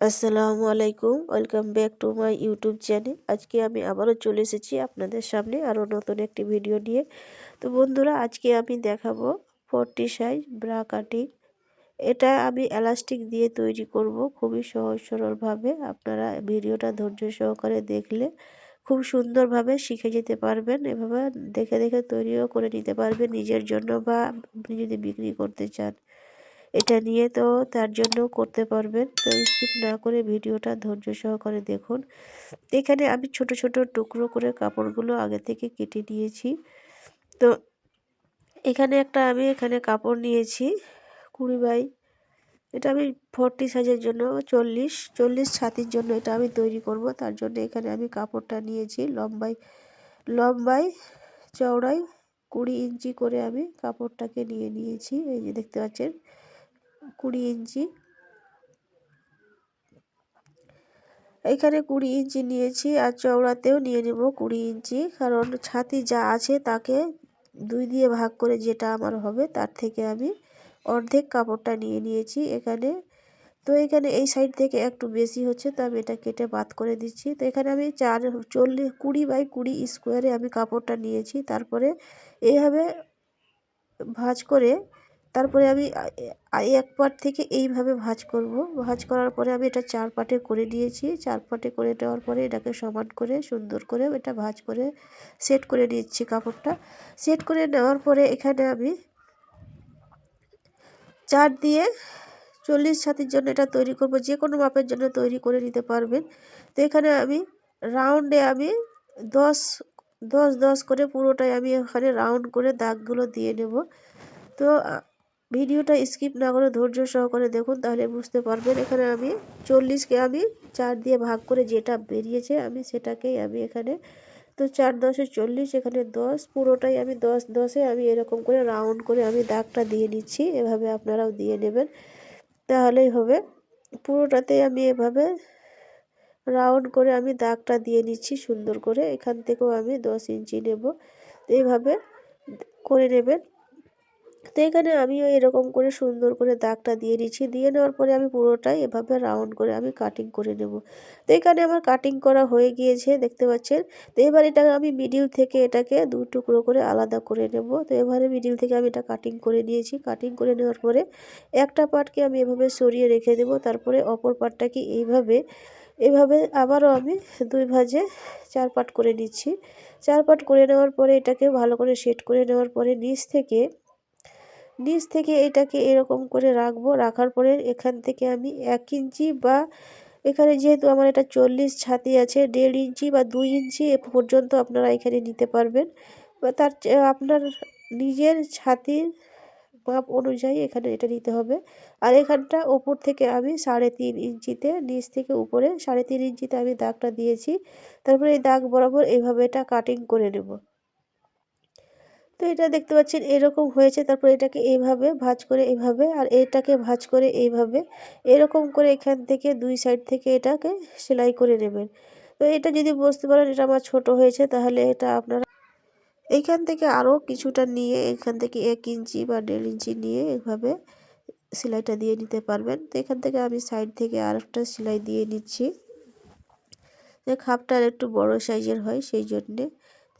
আসসালামু আলাইকুম, welcome back to my YouTube channel. আজকে আমি আবারও চলে এসেছি আপনাদের সামনে আরও নতুন একটি ভিডিও নিয়ে। তো বন্ধুরা, আজকে আমি দেখাবো ফোরটি সাইজ ব্রা কাটিং। এটা আমি এলাস্টিক দিয়ে তৈরি করব খুবই সহজ সরলভাবে। আপনারা ভিডিওটা ধৈর্য সহকারে দেখলে খুব সুন্দরভাবে শিখে যেতে পারবেন। এভাবে দেখে দেখে তৈরিও করে নিতে পারবেন নিজের জন্য বা আপনি যদি বিক্রি করতে চান। এটা নিয়ে তো তার জন্য করতে পারবেন। তো স্কিপ না করে ভিডিওটা ধৈর্য সহকারে দেখুন। এখানে আমি ছোট ছোট টুকরো করে কাপড়গুলো আগে থেকে কেটে নিয়েছি। তো এখানে একটা আমি এখানে কাপড় নিয়েছি, কুড়ি বাই, এটা আমি ফর্টি সাইজের জন্য, চল্লিশ চল্লিশ ছাতির জন্য এটা আমি তৈরি করব। তার জন্য এখানে আমি কাপড়টা নিয়েছি লম্বাই লম্বাই চওড়াই কুড়ি ইঞ্চি করে আমি কাপড়টাকে নিয়ে নিয়েছি। এই যে দেখতে পাচ্ছেন কুড়ি ইঞ্চি। এখানে কুড়ি ইঞ্চি নিয়েছি আর চওড়াতেও নিয়ে নেব কুড়ি ইঞ্চি, কারণ ছাতি যা আছে তাকে দুই দিয়ে ভাগ করে যেটা আমার হবে তার থেকে আমি অর্ধেক কাপড়টা নিয়ে নিয়েছি এখানে। তো এখানে এই সাইড থেকে একটু বেশি হচ্ছে, তো আমি এটা কেটে বাদ করে দিচ্ছি। তো এখানে আমি চার চল্লিশ কুড়ি বাই কুড়ি স্কোয়ারে আমি কাপড়টা নিয়েছি, তারপরে এইভাবে ভাজ করে তারপরে আমি এক পাট থেকে এইভাবে ভাজ করব। ভাজ করার পরে আমি এটা চার পাটে করে নিয়েছি। চার পাটে করে দেওয়ার পরে এটাকে সমান করে, সুন্দর করে এটা ভাজ করে সেট করে নিচ্ছি কাপড়টা। সেট করে নেওয়ার পরে এখানে আমি চার দিয়ে চল্লিশ ছাতির জন্য এটা তৈরি করব। যে কোনো মাপের জন্য তৈরি করে নিতে পারবেন। তো এখানে আমি রাউন্ডে আমি দশ দশ দশ করে পুরোটাই আমি ওখানে রাউন্ড করে দাগগুলো দিয়ে নেব। তো ভিডিওটা স্কিপ না করে ধৈর্য সহকারে দেখুন, তাহলে বুঝতে পারবেন। এখানে আমি চল্লিশকে আমি চার দিয়ে ভাগ করে যেটা বেরিয়েছে, আমি সেটাকেই আমি এখানে তো চার দশে চল্লিশ, এখানে দশ, পুরোটাই আমি দশ দশে আমি এরকম করে রাউন্ড করে আমি দাগটা দিয়ে নিচ্ছি, এভাবে আপনারাও দিয়ে নেবেন। তাহলেই হবে। পুরোটাতেই আমি এভাবে রাউন্ড করে আমি দাগটা দিয়ে নিচ্ছি সুন্দর করে। এখান থেকেও আমি দশ ইঞ্চি নেব। এইভাবে করে নেবেন। তো এখানে আমিও এরকম করে সুন্দর করে দাগটা দিয়ে নিচ্ছি। দিয়ে নেওয়ার পরে আমি পুরোটাই এভাবে রাউন্ড করে আমি কাটিং করে নেব। তো এখানে আমার কাটিং করা হয়ে গিয়েছে, দেখতে পাচ্ছেন? তো এবার এটা আমি মিডিল থেকে এটাকে দু টুকরো করে আলাদা করে নেব। তো এবারে মিডিল থেকে আমি এটা কাটিং করে নিয়েছি। কাটিং করে নেওয়ার পরে একটা পার্টকে আমি এভাবে সরিয়ে রেখে দেব। তারপরে অপর পার্টটাকে এইভাবে, এভাবে আবারও আমি দুই ভাজে চার পাট করে নিচ্ছি। চার পাট করে নেওয়ার পরে এটাকে ভালো করে সেট করে নেওয়ার পরে নিচ থেকে নিচ থেকে এটাকে এরকম করে রাখব। রাখার পরে এখান থেকে আমি এক ইঞ্চি বা এখানে যেহেতু আমার এটা চল্লিশ ছাতি আছে, দেড় ইঞ্চি বা দুই ইঞ্চি পর্যন্ত আপনারা এখানে নিতে পারবেন। বা তার আপনার নিজের ছাতির মাপ অনুযায়ী এখানে এটা নিতে হবে। আর এখানটা ওপর থেকে আমি সাড়ে তিন ইঞ্চিতে, নিচ থেকে উপরে সাড়ে তিন ইঞ্চিতে আমি দাগটা দিয়েছি। তারপরে এই দাগ বরাবর এইভাবে এটা কাটিং করে নেব। তো এটা দেখতে পাচ্ছেন এরকম হয়েছে, তারপর এটাকে এইভাবে ভাজ করে এইভাবে আর এটাকে ভাজ করে এইভাবে এরকম করে এখান থেকে দুই সাইড থেকে এটাকে সেলাই করে নেবেন। তো এটা যদি বুঝতে পারেন এটা আমার ছোট হয়েছে, তাহলে এটা আপনারা এইখান থেকে আরও কিছুটা নিয়ে এখান থেকে এক ইঞ্চি বা দেড় ইঞ্চি নিয়ে এভাবে সেলাইটা দিয়ে নিতে পারবেন। তো এখান থেকে আমি সাইড থেকে আরেকটা সেলাই দিয়ে নিচ্ছি। যে খাপটা একটু বড় সাইজের হয় সেই জন্যে।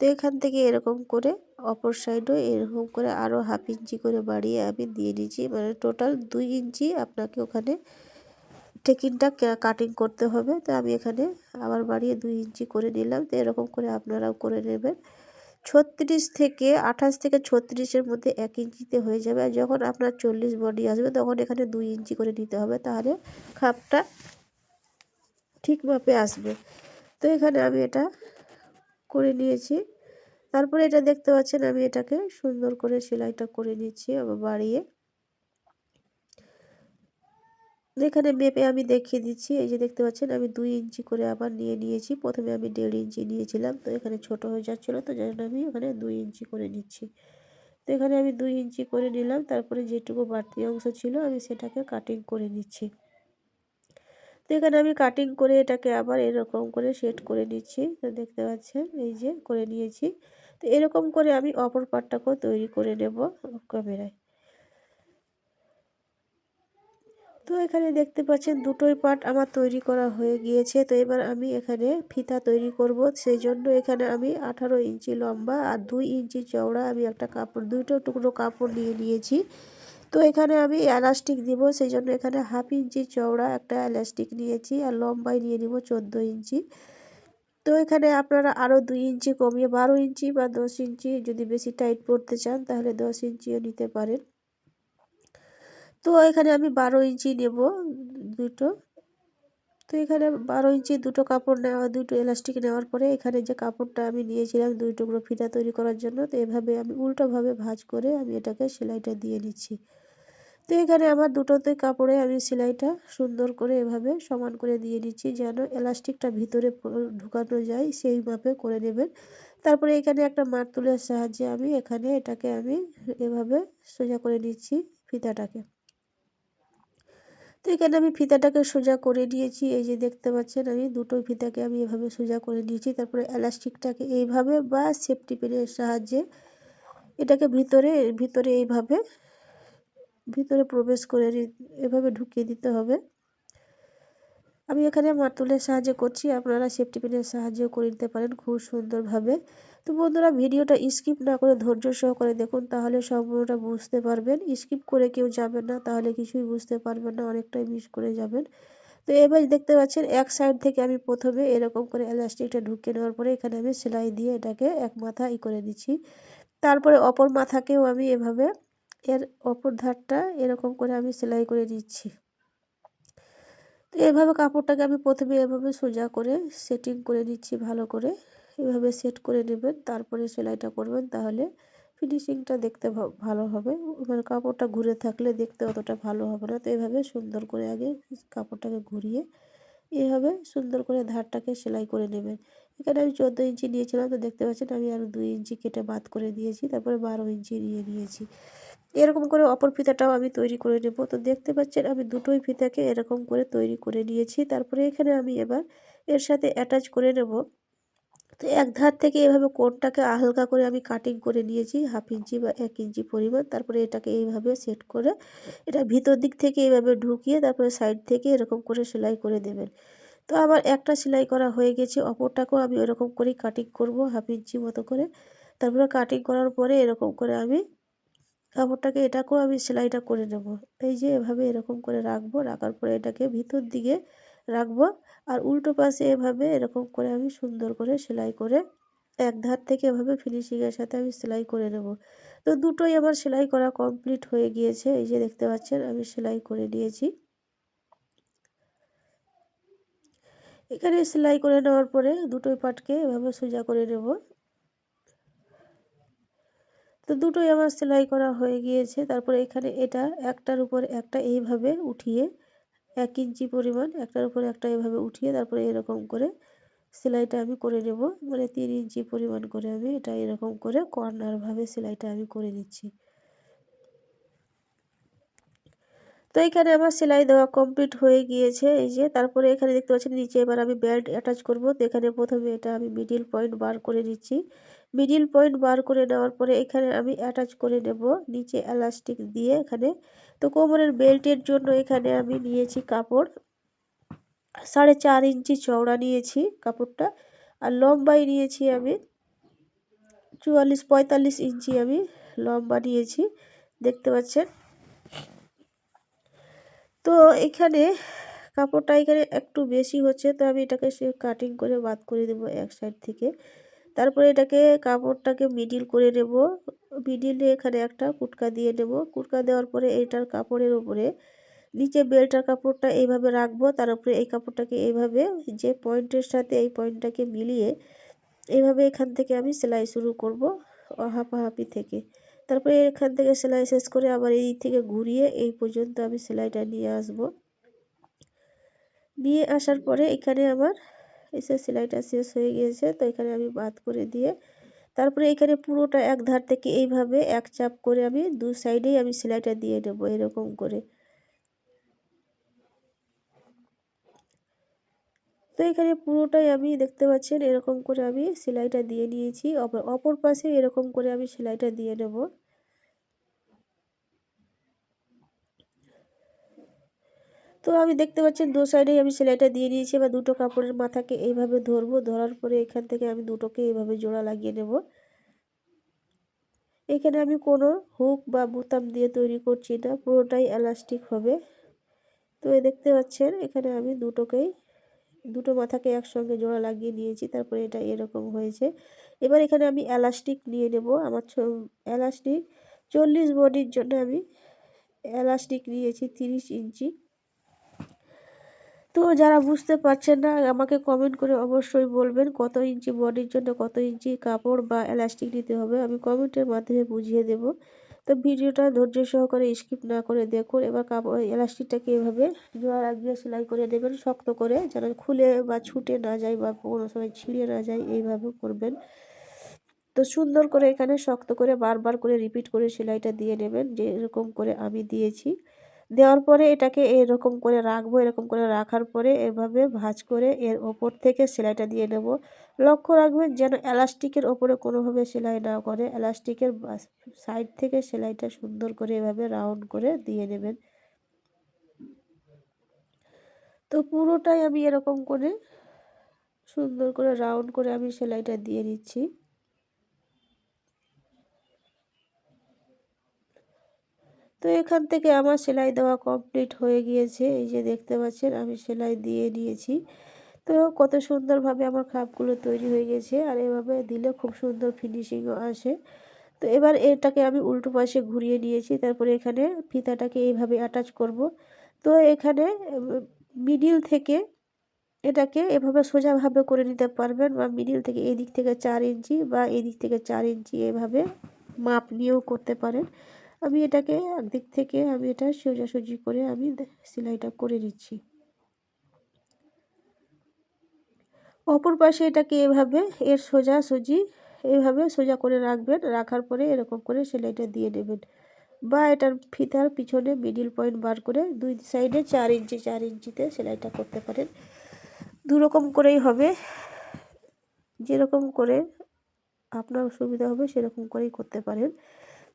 তো এখান থেকে এরকম করে অপর সাইডও এরকম করে আরও হাফ ইঞ্চি করে বাড়িয়ে আমি দিয়ে নিচ্ছি মানে টোটাল দুই ইঞ্চি আপনাকে ওখানে টেকিনটা কাটিং করতে হবে। তো আমি এখানে আবার বাড়িয়ে দুই ইঞ্চি করে নিলাম। তো এরকম করে আপনারাও করে নেবেন। ছত্রিশ থেকে আঠাশ থেকে ছত্রিশের মধ্যে এক ইঞ্চিতে হয়ে যাবে। আর যখন আপনার চল্লিশ বডি আসবে, তখন এখানে দুই ইঞ্চি করে নিতে হবে। তাহলে খাপটা ঠিক মাপে আসবে। তো এখানে আমি এটা করে নিয়েছি। তারপরে এটা দেখতে পাচ্ছেন, আমি এটাকে সুন্দর করে সেলাইটা করে নিচ্ছি আবার বাড়িয়ে। এখানে মেপে আমি দেখিয়ে দিচ্ছি, এই যে দেখতে পাচ্ছেন, আমি দুই ইঞ্চি করে আবার নিয়ে নিয়েছি। প্রথমে আমি দেড় ইঞ্চি নিয়েছিলাম, তো এখানে ছোট হয়ে যাচ্ছিল, তো যার আমি ওখানে দুই ইঞ্চি করে নিচ্ছি। তো এখানে আমি দুই ইঞ্চি করে নিলাম, তারপরে যেটুকু বাড়তি অংশ ছিল, আমি সেটাকে কাটিং করে নিচ্ছি। তো এখানে আমি কাটিং করে এটাকে আবার এরকম করে সেট করে নিচ্ছি, তো দেখতে পাচ্ছেন, এই যে করে নিয়েছি। তো এরকম করে আমি অপর পাটটাকেও তৈরি করে নেব ক্যামেরায়। তো এখানে দেখতে পাচ্ছেন দুটোই পার্ট আমার তৈরি করা হয়ে গিয়েছে। তো এবার আমি এখানে ফিতা তৈরি করব। সেই জন্য এখানে আমি আঠারো ইঞ্চি লম্বা আর দুই ইঞ্চি চওড়া আমি একটা কাপড়, দুটো টুকরো কাপড় নিয়ে নিয়েছি। তো এখানে আমি এলাস্টিক দিব সেই জন্য এখানে হাফ ইঞ্চি চওড়া একটা এলাস্টিক নিয়েছি আর লম্বাই নিয়ে নিব চোদ্দ ইঞ্চি। তো এখানে আপনারা আরও দুই ইঞ্চি কমিয়ে বারো ইঞ্চি বা দশ ইঞ্চি যদি বেশি টাইট পড়তে চান, তাহলে দশ ইঞ্চিও নিতে পারেন। তো এখানে আমি বারো ইঞ্চি নেব দুটো। তো এখানে বারো ইঞ্চি দুটো কাপড় নেওয়া, দুটো এলাস্টিক নেওয়ার পরে এখানে যে কাপড়টা আমি নিয়েছিলাম দুই টুকরো ফিতা তৈরি করার জন্য, তো এভাবে আমি উল্টোভাবে ভাঁজ করে আমি এটাকে সেলাইটা দিয়ে নিচ্ছি। তো এখানে আমার দুটোতে কাপড়ে আমি সেলাইটা সুন্দর করে এভাবে সমান করে দিয়ে নিচ্ছি যেন এলাস্টিকটা ভিতরে ঢুকানো যায় সেই মাপে করে নেবেন। তারপরে এখানে একটা মারতুলের সাহায্যে আমি এখানে এটাকে আমি এভাবে সোজা করে নিচ্ছি ফিতাটাকে। তো এখানে আমি ফিতাটাকে সোজা করে নিয়েছি, এই যে দেখতে পাচ্ছেন আমি দুটো ফিতাকে আমি এভাবে সোজা করে নিয়েছি। তারপরে এলাস্টিকটাকে এইভাবে বা সেফটি পেনের সাহায্যে এটাকে ভিতরে ভিতরে এইভাবে ভিতরে প্রবেশ করে এভাবে ঢুকিয়ে দিতে হবে। আমি এখানে মাতুলের সাহায্যে করছি, আপনারা সেফটি পিনের সাহায্যেও করে নিতে পারেন খুব সুন্দরভাবে। তো বন্ধুরা, ভিডিওটা স্কিপ না করে ধৈর্য সহকারে দেখুন, তাহলে সম্পূর্ণটা বুঝতে পারবেন। স্কিপ করে কেউ যাবেন না, তাহলে কিছুই বুঝতে পারবেন না, অনেকটাই মিস করে যাবেন। তো এবার দেখতে পাচ্ছেন, এক সাইড থেকে আমি প্রথমে এরকম করে এলাস্টিকটা ঢুকিয়ে নেওয়ার পরে এখানে আমি সেলাই দিয়ে এটাকে এক মাথা ই করে দিচ্ছি। তারপরে অপর মাথাকেও আমি এভাবে এর অপর ধারটা এরকম করে আমি সেলাই করে দিচ্ছি। তো এভাবে কাপড়টাকে আমি প্রথমে এভাবে সোজা করে সেটিং করে নিচ্ছি ভালো করে। এভাবে সেট করে নেবেন, তারপরে সেলাইটা করবেন, তাহলে ফিনিশিংটা দেখতে ভালো হবে। মানে কাপড়টা ঘুরে থাকলে দেখতে অতটা ভালো হবে না। তো এভাবে সুন্দর করে আগে কাপড়টাকে ঘুরিয়ে এভাবে সুন্দর করে ধারটাকে সেলাই করে নেবেন। এখানে আমি চোদ্দ ইঞ্চি নিয়েছিলাম, তো দেখতে পাচ্ছেন আমি আরও দুই ইঞ্চি কেটে বাদ করে দিয়েছি, তারপরে বারো ইঞ্চি নিয়ে নিয়েছি। এরকম করে অপর ফিতাটাও আমি তৈরি করে নেব। তো দেখতে পাচ্ছেন, আমি দুটোই ফিতাকে এরকম করে তৈরি করে নিয়েছি। তারপরে এখানে আমি এবার এর সাথে অ্যাটাচ করে নেব। তো এক ধার থেকে এভাবে কোনটাকে হালকা করে আমি কাটিং করে নিয়েছি হাফ ইঞ্চি বা এক ইঞ্চি পরিমাণ। তারপরে এটাকে এইভাবে সেট করে এটা ভিতর দিক থেকে এইভাবে ঢুকিয়ে তারপরে সাইড থেকে এরকম করে সেলাই করে দেবেন। তো আবার একটা সেলাই করা হয়ে গেছে, অপরটাকেও আমি এরকম করেই কাটিং করব হাফ ইঞ্চি মতো করে। তারপরে কাটিং করার পরে এরকম করে আমি কাপড়টাকে এটাকেও আমি সেলাইটা করে নেব। এই যে এভাবে এরকম করে রাখব, রাখার পরে এটাকে ভিতর দিকে রাখব আর উল্টো পাশে এভাবে এরকম করে আমি সুন্দর করে সেলাই করে এক ধার থেকে এভাবে ফিনিশিংয়ের সাথে আমি সেলাই করে নেব। তো দুটোই আমার সেলাই করা কমপ্লিট হয়ে গিয়েছে। এই যে দেখতে পাচ্ছেন, আমি সেলাই করে নিয়েছি। এখানে সেলাই করে নেওয়ার পরে দুটোই পাটকে এভাবে সোজা করে নেব। তো দুটোই আমার সেলাই করা হয়ে গিয়েছে। তারপরে এখানে এটা একটার উপর একটা এইভাবে উঠিয়ে এক ইঞ্চি পরিমাণ একটার উপরে একটা এভাবে উঠিয়ে তারপরে এরকম করে সেলাইটা আমি করে নেব। মানে তিন ইঞ্চি পরিমাণ করে আমি এটা এরকম করে কর্নারভাবে সেলাইটা আমি করে নিচ্ছি। তো এখানে আমার সেলাই দেওয়া কমপ্লিট হয়ে গিয়েছে। এই যে তারপরে এখানে দেখতে পাচ্ছেন নিচে এবার আমি বেল্ট অ্যাটাচ করব। তো এখানে প্রথমে এটা আমি মিডিল পয়েন্ট বার করে নিচ্ছি। মিডিল পয়েন্ট বার করে নেওয়ার পরে এখানে আমি অ্যাটাচ করে নেব নিচে এলাস্টিক দিয়ে এখানে। তো কোমরের বেল্টের জন্য এখানে আমি নিয়েছি কাপড়। সাড়ে চার ইঞ্চি চওড়া নিয়েছি কাপড়টা আর লম্বাই নিয়েছি আমি চুয়াল্লিশ পঁয়তাল্লিশ ইঞ্চি আমি লম্বা নিয়েছি, দেখতে পাচ্ছেন? তো এখানে কাপড়টা এখানে একটু বেশি হচ্ছে, তো আমি এটাকে সে কাটিং করে বাদ করে দেবো এক সাইড থেকে। তারপরে এটাকে কাপড়টাকে মিডিল করে নেব। মিডিলে এখানে একটা কুটকা দিয়ে নেব। কুটকা দেওয়ার পরে এইটার কাপড়ের উপরে নিচে বেল্টার কাপড়টা এইভাবে রাখব। তার উপরে এই কাপড়টাকে এইভাবে যে পয়েন্টের সাথে এই পয়েন্টটাকে মিলিয়ে এইভাবে এখান থেকে আমি সেলাই শুরু করব হাঁপাহাঁপি থেকে। তারপরে এখান থেকে সেলাই শেষ করে আবার এই থেকে ঘুরিয়ে এই পর্যন্ত আমি সেলাইটা নিয়ে আসব। নিয়ে আসার পরে এখানে আমার এসে সেলাইটা শেষ হয়ে গিয়েছে। তো এখানে আমি বাদ করে দিয়ে তারপরে এখানে পুরোটা এক ধার থেকে এইভাবে এক চাপ করে আমি দু সাইডেই আমি সেলাইটা দিয়ে নেব এরকম করে। তো এখানে পুরোটাই আমি দেখতে পাচ্ছেন এরকম করে আমি সেলাইটা দিয়ে নিয়েছি। অপর পাশে এরকম করে আমি সেলাইটা দিয়ে নেব। তো আমি দেখতে পাচ্ছেন দু সাইডেই আমি সেলাইটা দিয়ে নিয়েছি এবার দুটো কাপড়ের মাথাকে এইভাবে ধরবো। ধরার পরে এখান থেকে আমি দুটোকে এইভাবে জোড়া লাগিয়ে নেব। এখানে আমি কোনো হুক বা বোতাম দিয়ে তৈরি করছি না। পুরোটাই এলাস্টিক হবে। তো এ দেখতে পাচ্ছেন, এখানে আমি দুটোকেই, দুটো মাথাকে একসঙ্গে জোড়া লাগিয়ে নিয়েছি। তারপরে এটা এরকম হয়েছে। এবার এখানে আমি এলাস্টিক নিয়ে নেব। আমার এলাস্টিক চল্লিশ বডির জন্য আমি এলাস্টিক নিয়েছি তিরিশ ইঞ্চি। তো যারা বুঝতে পারছেন না, আমাকে কমেন্ট করে অবশ্যই বলবেন কত ইঞ্চি বডির জন্য কত ইঞ্চি কাপড় বা এলাস্টিক নিতে হবে। আমি কমেন্টের মাধ্যমে বুঝিয়ে দেব। তো ভিডিওটা ধৈর্য সহকারে স্কিপ না করে দেখুন, এবার কাপড় এলাস্টিকটাকে এভাবে জোয়ার আগিয়ে সেলাই করে দেবেন, শক্ত করে যেন খুলে বা ছুটে না যায় বা কোনো সময় ছিঁড়ে না যায়, এইভাবে করবেন। তো সুন্দর করে এখানে শক্ত করে বারবার করে রিপিট করে সেলাইটা দিয়ে নেবেন যে এরকম করে আমি দিয়েছি। দেওয়ার পরে এটাকে এরকম করে রাখব, এরকম করে রাখার পরে এভাবে ভাজ করে এর ওপর থেকে সেলাইটা দিয়ে নেব। লক্ষ্য রাখবেন যেন এলাস্টিকের ওপরে কোনোভাবে সেলাই না করে, এলাস্টিকের সাইড থেকে সেলাইটা সুন্দর করে এভাবে রাউন্ড করে দিয়ে নেবেন। তো পুরোটাই আমি এরকম করে সুন্দর করে রাউন্ড করে আমি সেলাইটা দিয়ে নিচ্ছি। তো এখান থেকে আমার সেলাই দেওয়া কমপ্লিট হয়ে গিয়েছে। এই যে দেখতে পাচ্ছেন, আমি সেলাই দিয়ে নিয়েছি। তো কত সুন্দরভাবে আমার খাপগুলো তৈরি হয়ে গেছে আর এভাবে দিলে খুব সুন্দর ফিনিশিংও আসে। তো এবার এটাকে আমি উল্টো পাশে ঘুরিয়ে নিয়েছি, তারপরে এখানে ফিতাটাকে এইভাবে অ্যাটাচ করব। তো এখানে মিডিল থেকে এটাকে এভাবে সোজাভাবে করে নিতে পারবেন বা মিডিল থেকে এদিক থেকে চার ইঞ্চি বা এদিক থেকে চার ইঞ্চি এভাবে মাপ নিয়েও করতে পারেন। আমি এটাকে একদিক থেকে আমি এটা সোজাসুজি করে আমি সেলাইটা করে নিচ্ছি। অপর পাশে এটাকে এভাবে, এর সোজাসুজি এভাবে সোজা করে রাখবেন, রাখার পরে এরকম করে সেলাইটা দিয়ে নেবেন। বা এটার ফিতার পিছনে মিডিল পয়েন্ট বার করে দুই সাইডে চার ইঞ্চি, চার ইঞ্চিতে সেলাইটা করতে পারেন। দুরকম করেই হবে। যেরকম করে আপনার সুবিধা হবে সেরকম করেই করতে পারেন।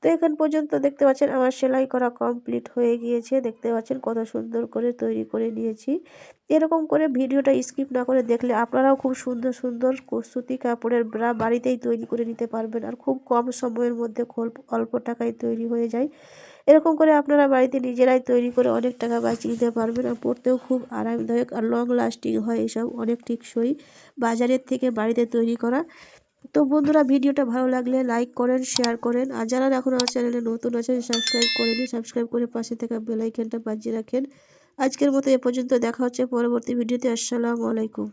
তো এখান পর্যন্ত দেখতে পাচ্ছেন আমার সেলাই করা কমপ্লিট হয়ে গিয়েছে। দেখতে পাচ্ছেন কত সুন্দর করে তৈরি করে নিয়েছি। এরকম করে ভিডিওটা স্কিপ না করে দেখলে আপনারাও খুব সুন্দর সুন্দর সুতি কাপড়ের ব্রা বাড়িতেই তৈরি করে নিতে পারবেন আর খুব কম সময়ের মধ্যে অল্প টাকায় তৈরি হয়ে যায়। এরকম করে আপনারা বাড়িতে নিজেরাই তৈরি করে অনেক টাকা বাঁচিয়ে নিতে পারবেন আর পড়তেও খুব আরামদায়ক আর লং লাস্টিং হয় এসব অনেক টিকসই। বাজারের থেকে বাড়িতে তৈরি করা তো বন্ধুরা, ভিডিওটা ভালো লাগলে লাইক করেন শেয়ার করেন। আর যারা এখন আমার চ্যানেলে নতুন আছেন সাবস্ক্রাইব করে নিন সাবস্ক্রাইব করে পাশে থাকা বেলাইকেনটা বাজিয়ে রাখেন। আজকের মতো এ পর্যন্ত দেখা হচ্ছে পরবর্তী ভিডিওতে। আসসালামু আলাইকুম।